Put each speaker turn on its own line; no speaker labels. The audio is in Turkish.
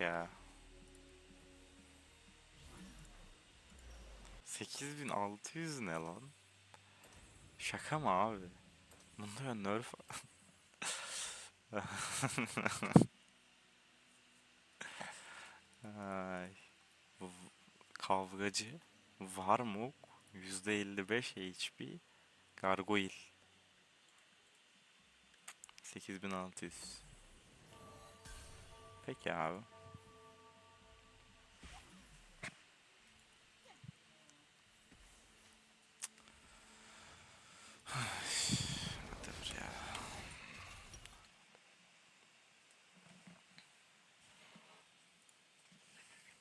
ya. 8600 ne lan? Şaka mı abi? Bunda ben nerf... Ay. Kavgacı. Varmuk. %55 HP. Gargoyle. 8600. Peki abi.